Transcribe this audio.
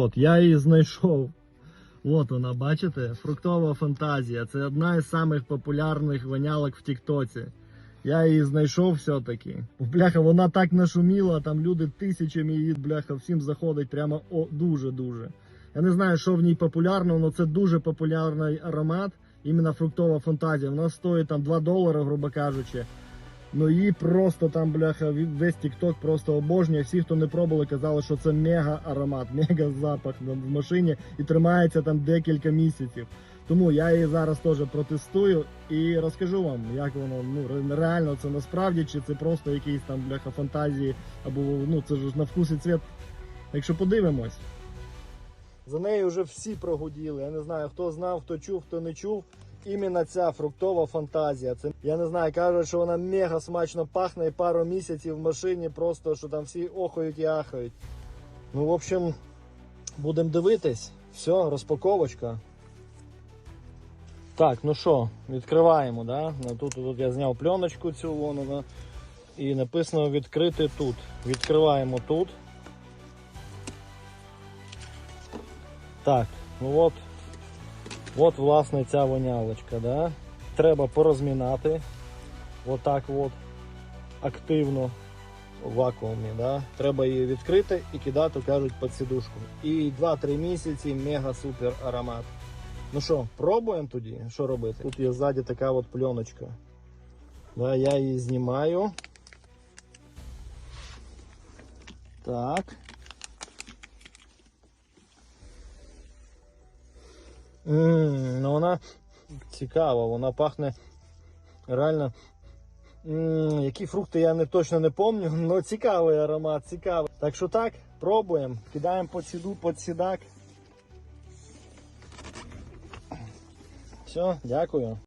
народ, я її знайшов. От вона, бачите? Фруктова фантазія. Це одна із самих популярних вонялок в Тіктоці. Я її знайшов все-таки. Бляха, вона так нашуміла, там люди тисячами її, бляха, всім заходить прямо дуже-дуже. Я не знаю, що в ній популярно, але це дуже популярний аромат. Іменно фруктова фантазія. Вона стоїть там 2 долари, грубо кажучи. Ну її просто там, бляха, весь TikTok просто обожнює. Всі, хто не пробували, казали, що це мега аромат, мега запах в машині і тримається там декілька місяців. Тому я її зараз теж протестую і розкажу вам, як воно ну реально це насправді, чи це просто якісь там бляха фантазії, або ну це ж на вкус і цвіт. Якщо подивимось. За нею вже всі прогуділи. Я не знаю, хто знав, хто чув, хто не чув. Іменно ця фруктова фантазія. Це я не знаю, кажуть, що вона мега смачно пахне і пару місяців в машині, просто що там всі охають і ахають. Ну, в общем, будемо дивитись. Все, розпаковочка. Так, ну що, відкриваємо, да? Ну, Тут, тут я зняв пленочку цю вон вона. І написано відкрити тут. Відкриваємо тут. Так, ну от, от власне ця вонялочка, да? Треба порозмінати. Отак от активно вакуумі. Да? Треба її відкрити і кидати, кажуть, під сідушку. І 2-3 місяці мега супер аромат. Ну що, пробуємо тоді, що робити? Тут є ззаді така от пленочка. Да, я її знімаю. Так. Ммм, ну вона цікава, вона пахне реально. М, які фрукти я не точно не пам'ятаю, але цікавий аромат, цікавий. Так що так, пробуємо. Кидаємо під сіду, під сідак. Все, дякую.